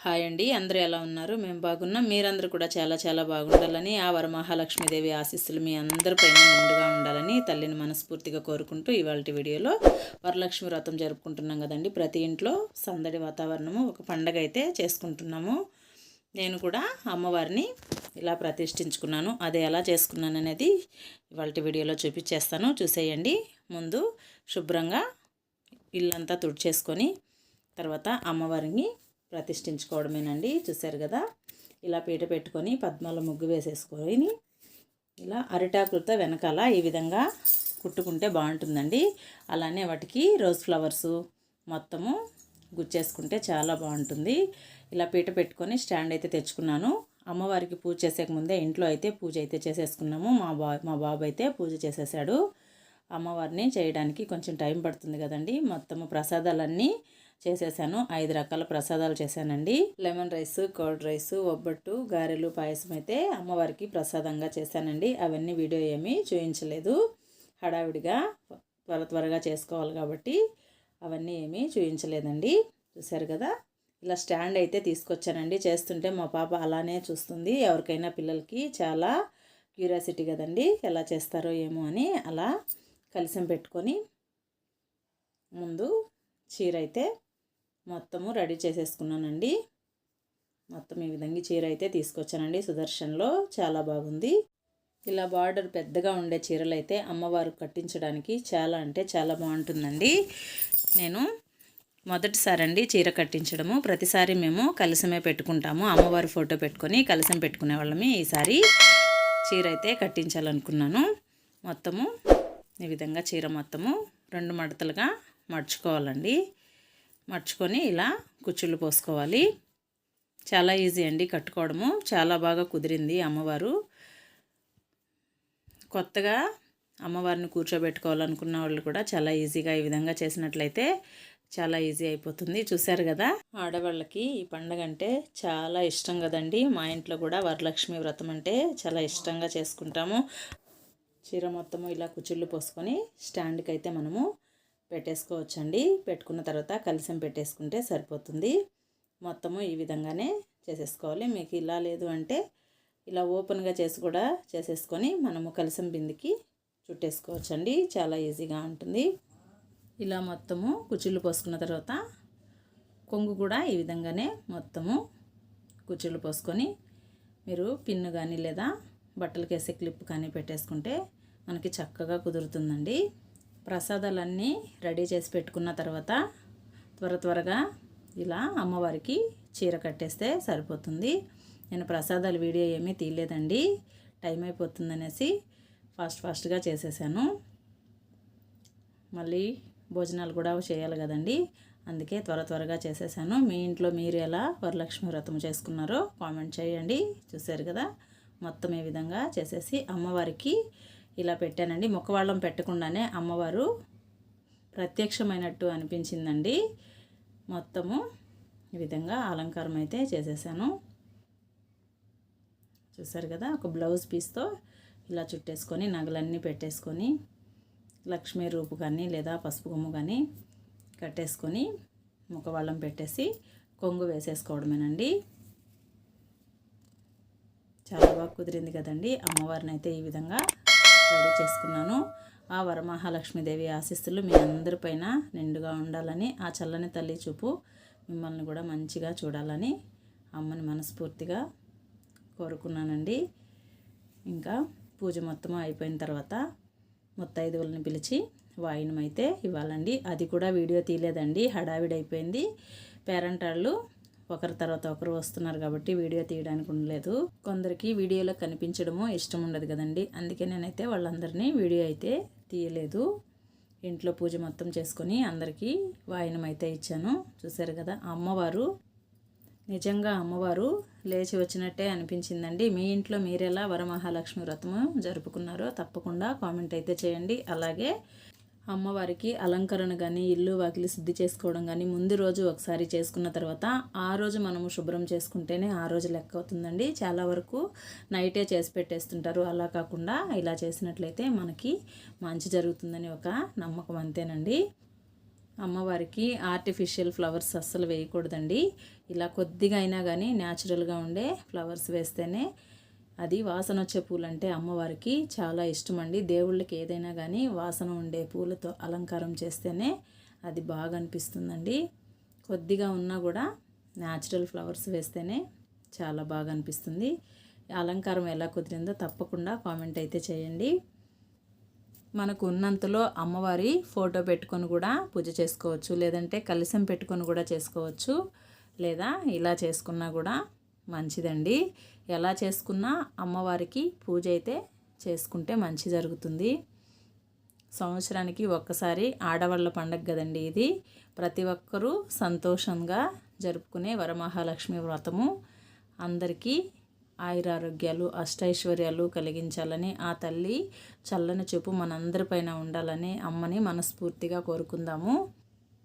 Hi అండి అందరూ ఎలా ఉన్నారు? మేము బాగున్నాం. మీరందరూ కూడా చాలా చాలా బాగుండాలని ఆ వరమహాలక్ష్మీదేవి ఆశీస్సులు మీ అందరిపైన ముందుగా ఉండాలని తల్లిని మనస్ఫూర్తిగా కోరుకుంటూ ఇవాళ వీడియోలో వరలక్ష్మి వ్రతం జరుపుకుంటున్నాం కదండి. ప్రతి ఇంట్లో సందడి వాతావరణము ఒక పండగ అయితే చేసుకుంటున్నాము. నేను కూడా అమ్మవారిని ఇలా ప్రతిష్ఠించుకున్నాను. అది ఎలా చేసుకున్నాను అనేది ఇవాళ వీడియోలో చూపించేస్తాను. చూసేయండి. ముందు శుభ్రంగా ఇల్లంతా తుడిచేసుకొని తర్వాత అమ్మవారిని ప్రతిష్ఠించుకోవడమేనండి. చూసారు కదా? ఇలా పీట పెట్టుకొని పద్మాల ముగ్గు వేసేసుకొని ఇలా అరిటాకులతో వెనకాల ఈ విధంగా కుట్టుకుంటే బాగుంటుందండి. అలానే వాటికి రోజ్ ఫ్లవర్సు మొత్తము గుచ్చేసుకుంటే చాలా బాగుంటుంది. ఇలా పీట పెట్టుకొని స్టాండ్ అయితే తెచ్చుకున్నాను. అమ్మవారికి పూజ చేసేక ముందే ఇంట్లో అయితే పూజ అయితే చేసేసుకున్నాము. మా బా మా బాబు అయితే పూజ చేసేసాడు. అమ్మవారిని చేయడానికి కొంచెం టైం పడుతుంది కదండి. మొత్తము ప్రసాదాలన్నీ చేసేసాను. ఐదు రకాల ప్రసాదాలు చేశానండి. లెమన్ రైస్ కర్డ్ రైస్ ఒబ్బట్టు గారెలు పాయసం అయితే అమ్మవారికి ప్రసాదంగా చేశానండి. అవన్నీ వీడియో ఏమీ చూపించలేదు హడావిడిగా త్వర త్వరగా చేసుకోవాలి కాబట్టి అవన్నీ ఏమీ చూపించలేదండి చూశారు కదా? ఇలా స్టాండ్ అయితే తీసుకొచ్చానండి. చేస్తుంటే మా పాప అలానే చూస్తుంది. ఎవరికైనా పిల్లలకి చాలా క్యూరియాసిటీ కదండి. ఎలా చేస్తారో ఏమో అని అలా కలిసం పెట్టుకొని ముందు చీర అయితే మొత్తము రెడీ చేసేసుకున్నానండి. మొత్తం ఈ విధంగా చీర అయితే తీసుకొచ్చానండి. సుదర్శన్లో చాలా బాగుంది. ఇలా బార్డర్ పెద్దగా ఉండే చీరలు అయితే అమ్మవారు కట్టించడానికి చాలా అంటే చాలా బాగుంటుందండి. నేను మొదటిసారి అండి చీర కట్టించడము. ప్రతిసారి మేము కలిసమే పెట్టుకుంటాము. అమ్మవారి ఫోటో పెట్టుకొని కలిసం పెట్టుకునే వాళ్ళమి ఈసారి చీర అయితే కట్టించాలనుకున్నాను. మొత్తము ఈ విధంగా చీర మొత్తము రెండు మడతలుగా మడుచుకోవాలండి. మర్చుకొని ఇలా కుచ్చుళ్ళు పోసుకోవాలి. చాలా ఈజీ అండి కట్టుకోవడము. చాలా బాగా కుదిరింది అమ్మవారు. కొత్తగా అమ్మవారిని కూర్చోబెట్టుకోవాలనుకున్న వాళ్ళు కూడా చాలా ఈజీగా ఈ విధంగా చేసినట్లయితే చాలా ఈజీ అయిపోతుంది. చూశారు కదా? ఆడవాళ్ళకి ఈ పండగ అంటే చాలా ఇష్టం కదండి. మా ఇంట్లో కూడా వరలక్ష్మి వ్రతం అంటే చాలా ఇష్టంగా చేసుకుంటాము. చీర మొత్తము ఇలా కుచిళ్ళు పోసుకొని స్టాండ్కి అయితే మనము పెట్టేసుకోవచ్చండి. పెట్టుకున్న తర్వాత కలిసం పెట్టేసుకుంటే సరిపోతుంది. మొత్తము ఈ విధంగానే చేసేసుకోవాలి. మీకు ఇలా లేదు అంటే ఇలా ఓపెన్గా చేసి కూడా చేసేసుకొని మనము కలిసం బిందికి చుట్టేసుకోవచ్చండి. చాలా ఈజీగా ఉంటుంది. ఇలా మొత్తము కుచ్చుళ్ళు పోసుకున్న తర్వాత కొంగు కూడా ఈ విధంగానే మొత్తము కుచ్చుళ్ళు పోసుకొని మీరు పిన్ను కానీ లేదా బట్టలకేసే క్లిప్ కానీ పెట్టేసుకుంటే మనకి చక్కగా కుదురుతుందండి. ప్రసాదాలన్నీ రెడీ చేసి పెట్టుకున్న తర్వాత త్వర త్వరగా ఇలా అమ్మవారికి చీర కట్టేస్తే సరిపోతుంది. నేను ప్రసాదాల వీడియో ఏమీ తీయలేదండి. టైం అయిపోతుందనేసి ఫాస్ట్ ఫాస్ట్గా చేసేసాను. మళ్ళీ భోజనాలు కూడా చేయాలి కదండి. అందుకే త్వర త్వరగా చేసేసాను. మీ ఇంట్లో మీరు ఎలా వరలక్ష్మి వ్రతం చేసుకున్నారో కామెంట్ చేయండి. చూసారు కదా? మొత్తం ఈ విధంగా చేసేసి అమ్మవారికి ఇలా పెట్టానండి. ముఖవాళ్ళం పెట్టకుండానే అమ్మవారు ప్రత్యక్షమైనట్టు అనిపించిందండి. మొత్తము ఈ విధంగా అలంకారం అయితే చేసేసాను. చూసారు కదా ఒక బ్లౌజ్ పీస్తో ఇలా చుట్టేసుకొని నగలన్నీ పెట్టేసుకొని లక్ష్మీ రూపు కానీ లేదా పసుపు కొమ్ము కానీ కట్టేసుకొని ముఖవాళ్ళం పెట్టేసి కొంగు వేసేసుకోవడమేనండి. చాలా బాగా కుదిరింది కదండి అమ్మవారిని అయితే ఈ విధంగా రెడీ చేసుకున్నాను. ఆ వరమహాలక్ష్మీదేవి ఆశీస్సులు మీ అందరిపైన నిండుగా ఉండాలని ఆ చల్లని తల్లి చూపు మిమ్మల్ని కూడా మంచిగా చూడాలని అమ్మని మనస్ఫూర్తిగా కోరుకున్నానండి. ఇంకా పూజ మొత్తం అయిపోయిన తర్వాత ముత్తైదువులను పిలిచి వాయినం అయితే ఇవ్వాలండి. అది కూడా వీడియో తీయలేదండి. హడావిడి అయిపోయింది పేరెంటాళ్ళు ఒకరి తర్వాత ఒకరు వస్తున్నారు కాబట్టి వీడియో తీయడానికి ఉండలేదు. కొందరికి వీడియోలో కనిపించడము ఇష్టం ఉండదు కదండి. అందుకే నేనైతే వాళ్ళందరినీ వీడియో అయితే తీయలేదు. ఇంట్లో పూజ మొత్తం చేసుకొని అందరికీ వాయనం అయితే ఇచ్చాను. చూసారు కదా అమ్మవారు నిజంగా అమ్మవారు లేచి వచ్చినట్టే అనిపించిందండి. మీ ఇంట్లో మీరెలా వరమహాలక్ష్మి వ్రతము జరుపుకున్నారో తప్పకుండా కామెంట్ అయితే చేయండి. అలాగే అమ్మవారికి అలంకరణ కానీ ఇల్లు వాకిలి శుద్ధి చేసుకోవడం కానీ ముందు రోజు ఒకసారి చేసుకున్న తర్వాత ఆ రోజు మనము శుభ్రం చేసుకుంటేనే ఆ రోజు లెక్క అవుతుందండి. చాలా వరకు నైటే చేసి పెట్టేస్తుంటారు. అలా కాకుండా ఇలా చేసినట్లయితే మనకి మంచి జరుగుతుందని ఒక నమ్మకం అంతేనండి. అమ్మవారికి ఆర్టిఫిషియల్ ఫ్లవర్స్ అస్సలు వేయకూడదండి. ఇలా కొద్దిగా అయినా కానీ న్యాచురల్గా ఉండే ఫ్లవర్స్ వేస్తేనే అది వాసన వచ్చే పూలు అంటే అమ్మవారికి చాలా ఇష్టం అండి దేవుళ్ళకి ఏదైనా కానీ వాసన ఉండే పూలతో అలంకారం చేస్తేనే అది బాగా అనిపిస్తుందండి. కొద్దిగా ఉన్నా కూడా న్యాచురల్ ఫ్లవర్స్ వేస్తేనే చాలా బాగా అనిపిస్తుంది. అలంకారం ఎలా కుదిరిందో తప్పకుండా కామెంట్ అయితే చేయండి. మనకు ఉన్నంతలో అమ్మవారి ఫోటో పెట్టుకొని కూడా పూజ చేసుకోవచ్చు. లేదంటే కలిసం పెట్టుకొని కూడా చేసుకోవచ్చు. లేదా ఇలా చేసుకున్నా కూడా మంచిదండి. ఎలా చేసుకున్నా అమ్మవారికి పూజ అయితే చేసుకుంటే మంచి జరుగుతుంది. సంవత్సరానికి ఒక్కసారి ఆడవాళ్ళ పండగ కదండి ఇది. ప్రతి ఒక్కరూ సంతోషంగా జరుపుకునే వరమహాలక్ష్మి వ్రతము. అందరికీ ఆయురారోగ్యాలు అష్టైశ్వర్యాలు కలిగించాలని ఆ తల్లి చల్లని చూపు మనందరిపైన ఉండాలని అమ్మని మనస్ఫూర్తిగా కోరుకుందాము.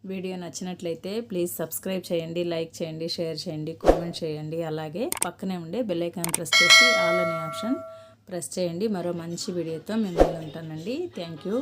వీడియో నచ్చినట్లయితే ప్లీజ్ సబ్స్క్రైబ్ చేయండి లైక్ చేయండి షేర్ చేయండి కామెంట్ చేయండి. అలాగే పక్కనే ఉండే బెల్లైకాన్ ప్రెస్ చేసి ఆల్ అనే ఆప్షన్ ప్రెస్ చేయండి. మరో మంచి వీడియోతో మిమ్మల్ని ఉంటానండి. Thank you.